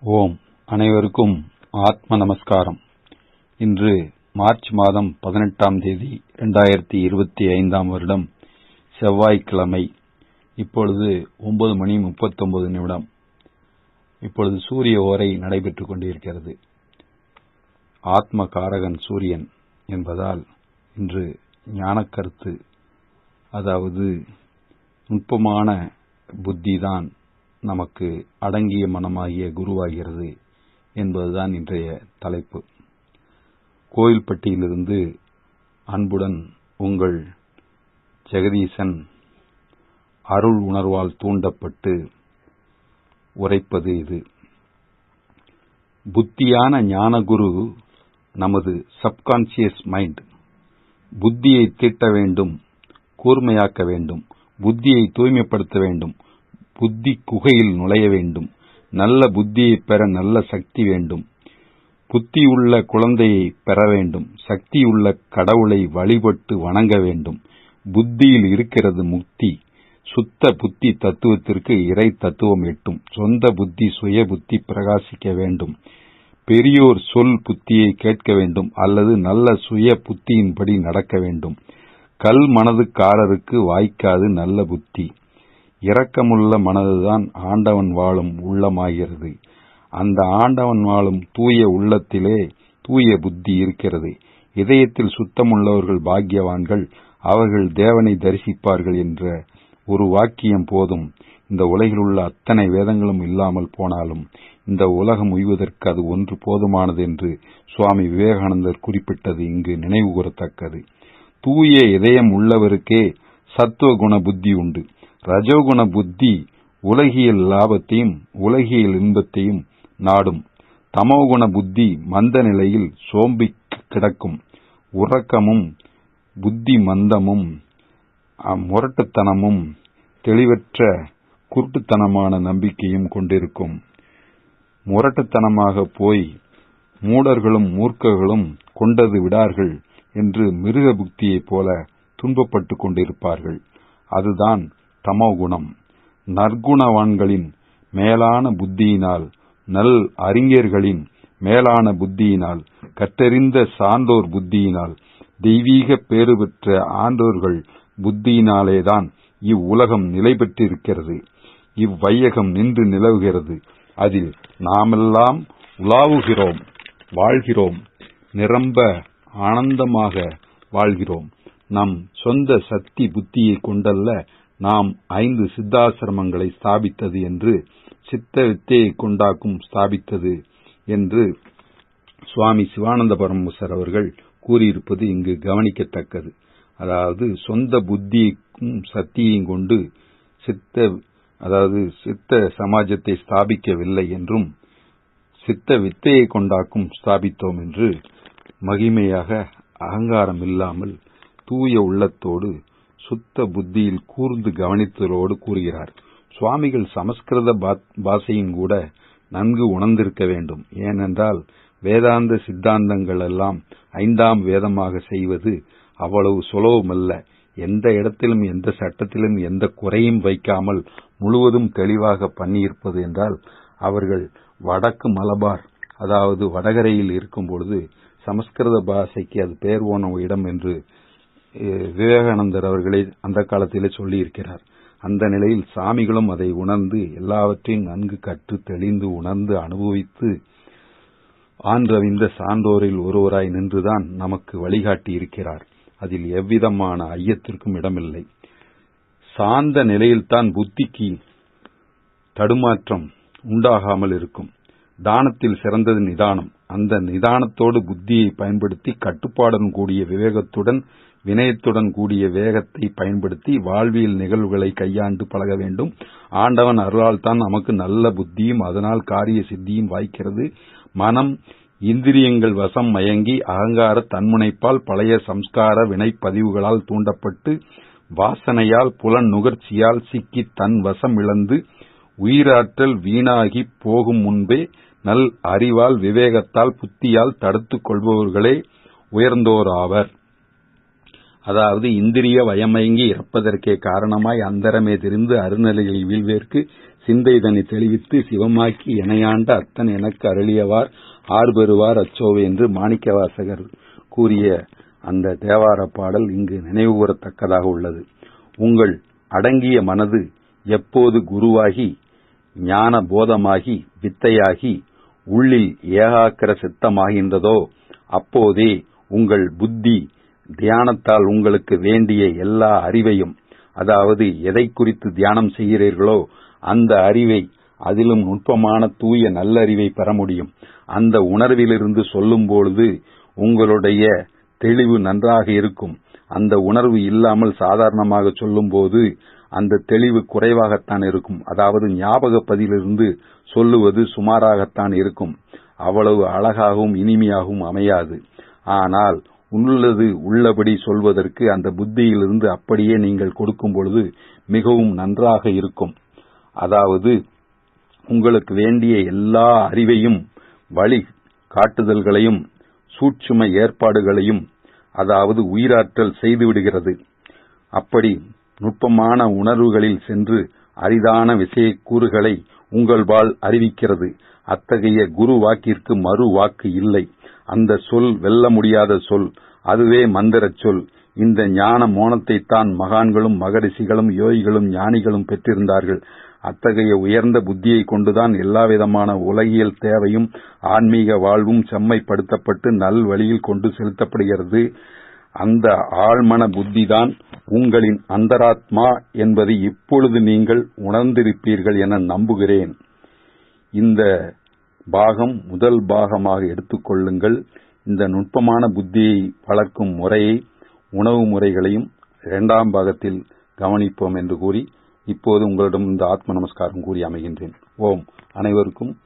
ஓம். அனைவருக்கும் ஆத்ம நமஸ்காரம். இன்று மார்ச் மாதம் பதினெட்டாம் தேதி இரண்டாயிரத்தி இருபத்தி ஐந்தாம் வருடம் செவ்வாய்க்கிழமை. இப்பொழுது ஒன்பது மணி முப்பத்தொன்பது நிமிடம். இப்பொழுது சூரிய ஓரை நடைபெற்றுக் கொண்டிருக்கிறது. ஆத்ம காரகன் சூரியன் என்பதால் இன்று ஞானக்கருத்து அதாவது நுட்பமான புத்திதான் நமக்கு அடங்கிய மனமாகிய குருவாகிறது என்பதுதான் இன்றைய தலைப்பு. கோயில்பட்டியிலிருந்து அன்புடன் உங்கள் ஜெகதீசன் அருள் உணர்வால் தூண்டப்பட்டு உரைப்பது இது. புத்தியான ஞானகுரு நமது சப்கான்சியஸ் மைண்ட் புத்தியை தீட்ட வேண்டும் கூர்மையாக்க வேண்டும். புத்தியை தூய்மைப்படுத்த வேண்டும். புத்தி குகையில் நுழைய வேண்டும். நல்ல புத்தியை பெற நல்ல சக்தி வேண்டும். புத்தியுள்ள குழந்தையை பெற வேண்டும். சக்தியுள்ள கடவுளை வழிபட்டு வணங்க வேண்டும். புத்தியில் இருக்கிறது முக்தி. சுத்த புத்தி தத்துவத்திற்கு இறை தத்துவம் எட்டும். சொந்த புத்தி சுய புத்தி பிரகாசிக்க வேண்டும். பெரியோர் சொல் புத்தியை கேட்க வேண்டும். அல்லது நல்ல சுய புத்தியின்படி நடக்க வேண்டும். கல் மனதுக்காரருக்கு வாய்க்காது நல்ல புத்தி. இரக்கமுள்ள மனதுதான் ஆண்டவன் வாழும் உள்ளமாகிறது. அந்த ஆண்டவன் வாழும் தூய உள்ளத்திலே தூய புத்தி இருக்கிறது. இதயத்தில் சுத்தமுள்ளவர்கள் பாக்கியவான்கள் அவர்கள் தேவனை தரிசிப்பார்கள் என்ற ஒரு வாக்கியம் போதும். இந்த உலகில் உள்ள அத்தனை வேதங்களும் இல்லாமல் போனாலும் இந்த உலகம் உய்வதற்கு அது ஒன்று போதுமானது என்று சுவாமி விவேகானந்தர் குறிப்பிட்டது இங்கு நினைவு கூறத்தக்கது தூய இதயம் உள்ளவருக்கே சத்துவ குண புத்தி உண்டு. ரஜோகுண புத்தி உலகியல் லாபத்தையும் உலகியல் இன்பத்தையும் நாடும். தமோகுண புத்தி மந்த நிலையில் சோம்பி கிடக்கும். உறக்கமும் புத்தி மந்தமும் முரட்டுத்தனமும் தெளிவற்ற குருட்டுத்தனமான நம்பிக்கையும் கொண்டிருக்கும். முரட்டுத்தனமாக போய் மூடர்களும் மூர்க்கர்களும் கொண்டது விடார்கள். என்று மிருக புக்தியைப் போல துன்பப்பட்டுக் கொண்டிருப்பார்கள். அதுதான் தமோகுணம் நற்குணவான்களின் மேலான புத்தியினால் நல் அறிஞர்களின் மேலான புத்தியினால் கற்றறிந்த சான்றோர் புத்தியினால் தெய்வீக பேறு பெற்ற ஆண்டோர்கள் புத்தியினாலேதான் இவ்வுலகம் நிலை பெற்றிருக்கிறது. இவ்வையகம் நின்று நிலவுகிறது. அதில் நாமெல்லாம் உலாவுகிறோம் வாழ்கிறோம் நிரம்ப ஆனந்தமாக வாழ்கிறோம். நம் சொந்த சக்தி புத்தியை கொண்டல்ல நாம் ஐந்து சித்தாசிரமங்களை ஸ்தாபித்தது என்று சித்த வித்தையை கொண்டாக்கும் ஸ்தாபித்தது என்று சுவாமி சிவானந்த பரமசர் அவர்கள் கூறியிருப்பது இங்கு கவனிக்கத்தக்கது. அதாவது சொந்த புத்தியும் சக்தியையும் கொண்டு சித்த அதாவது சித்த சமாஜத்தை ஸ்தாபிக்கவில்லை என்றும் சித்த வித்தையை கொண்டாக்கும் ஸ்தாபித்தோம் என்று மகிமையாக அகங்காரம் இல்லாமல் தூய உள்ளத்தோடு சுத்த புத்தியில் கூர்ந்து கவனித்தலோடு கூறுகிறார். சுவாமிகள் சமஸ்கிருத பாஷையின் கூட நன்கு உணர்ந்திருக்க வேண்டும். ஏனென்றால் வேதாந்த சித்தாந்தங்கள் எல்லாம் ஐந்தாம் வேதமாக செய்வது அவ்வளவு சுலபமல்ல. எந்த இடத்திலும் எந்த சட்டத்திலும் எந்த குறையும் வைக்காமல் முழுவதும் தெளிவாக பண்ணியிருப்பது என்றால் அவர்கள் வடக்கு மலபார் அதாவது வடகரையில் இருக்கும் பொழுது சமஸ்கிருத பாஷைக்கு அது பெயர் போன இடம் என்று விவேகானந்தர் அவர்களே அந்த காலத்திலே சொல்லியிருக்கிறார். அந்த நிலையில் சாமிகளும் அதை உணர்ந்து எல்லாவற்றையும் நன்கு கற்று தெளிந்து உணர்ந்து அனுபவித்து ஆன்றவிந்த சான்றோரில் ஒருவராய் நின்றுதான் நமக்கு வழிகாட்டி இருக்கிறார் அதில் எவ்விதமான ஐயத்திற்கும் இடமில்லை. சார்ந்த நிலையில்தான் புத்திக்கு தடுமாற்றம் உண்டாகாமல் இருக்கும். தானத்தில் சிறந்தது நிதானம். அந்த நிதானத்தோடு புத்தியை பயன்படுத்தி கட்டுப்பாடுடன் கூடிய விவேகத்துடன் வினயத்துடன் கூடிய வேகத்தை பயன்படுத்தி வாழ்வியல் நிகழ்வுகளை கையாண்டு பழக வேண்டும். ஆண்டவன் அருளால் தான் நமக்கு நல்ல புத்தியும் அதனால் காரிய சித்தியும் வாய்க்கிறது. மனம் இந்திரியங்கள் வசம் மயங்கி அகங்கார தன்முனைப்பால் பழைய சம்ஸ்கார வினைப்பதிவுகளால் தூண்டப்பட்டு வாசனையால் புலன் நுகர்ச்சியால் சிக்கி தன் வசம் இழந்து உயிராற்றல் வீணாகி போகும் முன்பே நல் அறிவால் விவேகத்தால் புத்தியால் தடுத்துக் கொள்பவர்களே உயர்ந்தோராவர். அதாவது இந்திரிய வயமயங்கி இறப்பதற்கே காரணமாய் அந்தரமே தெரிந்து அருநிலையில் வீழ்வேற்கு சிந்தை தனி தெளிவித்து சிவமாக்கி இணையாண்ட அத்தன் எனக்கு அருளியவார் ஆர்பெறுவார் அச்சோவே என்று மாணிக்கவாசகர் கூறிய அந்த தேவார பாடல் இங்கு நினைவுகூரத்தக்கதாக உள்ளது. உங்கள் அடங்கிய மனது எப்போது குருவாகி ஞான போதமாகி வித்தையாகி உள்ளில் ஏகாக்கிர சித்தமாகின்றதோ அப்போதே உங்கள் புத்தி தியானத்தால் உங்களுக்கு வேண்டிய எல்லா அறிவையும் அதாவது எதை குறித்து தியானம் செய்கிறீர்களோ அந்த அறிவை அதிலும் நுட்பமான தூய நல்லறிவை பெற முடியும். அந்த உணர்விலிருந்து சொல்லும் பொழுது உங்களுடைய தெளிவு நன்றாக இருக்கும். அந்த உணர்வு இல்லாமல் சாதாரணமாக சொல்லும்போது அந்த தெளிவு குறைவாகத்தான் இருக்கும். அதாவது ஞாபக பதிலிருந்து சொல்லுவது சுமாராகத்தான் இருக்கும். அவ்வளவு அழகாகவும் இனிமையாகவும் அமையாது. ஆனால் உள்ளது உள்ளபடி சொல்வதற்கு அந்த புத்தியிலிருந்து அப்படியே நீங்கள் கொடுக்கும் பொழுது மிகவும் நன்றாக இருக்கும். அதாவது உங்களுக்கு வேண்டிய எல்லா அறிவையும் வழி காட்டுதல்களையும் சூட்சும ஏற்பாடுகளையும் அதாவது உயிராற்றல் செய்துவிடுகிறது அப்படி நுட்பமான உணர்வுகளில் சென்று அரிதான விஷயக்கூறுகளை உங்கள்பால் அறிவிக்கிறது. அத்தகைய குரு வாக்கிற்கு மறு வாக்கு இல்லை. அந்த சொல் வெல்ல முடியாத சொல் அதுவே மந்திரச் சொல். இந்த ஞான மோனத்தைத்தான் மகான்களும் மகரிஷிகளும் யோகிகளும் ஞானிகளும் பெற்றிருந்தார்கள். அத்தகைய உயர்ந்த புத்தியை கொண்டுதான் எல்லாவிதமான உலகியல் தேவையும் ஆன்மீக வாழ்வும் செம்மைப்படுத்தப்பட்டு நல் வழியில் கொண்டு செலுத்தப்படுகிறது. அந்த ஆழ்மன புத்திதான் உங்களின் அந்தராத்மா என்பதை இப்பொழுது நீங்கள் உணர்ந்திருப்பீர்கள் என நம்புகிறேன். இந்த பாகம் முதல் பாகமாக எடுத்துக்கொள்ளுங்கள். இந்த நுட்பமான புத்தியை வளர்க்கும் முறையை உணவு முறைகளையும் இரண்டாம் பாகத்தில் கவனிப்போம் என்று கூறி இப்போது உங்களிடம் இந்த ஆத்ம நமஸ்காரம் கூறி அமைகின்றேன். ஓம். அனைவருக்கும்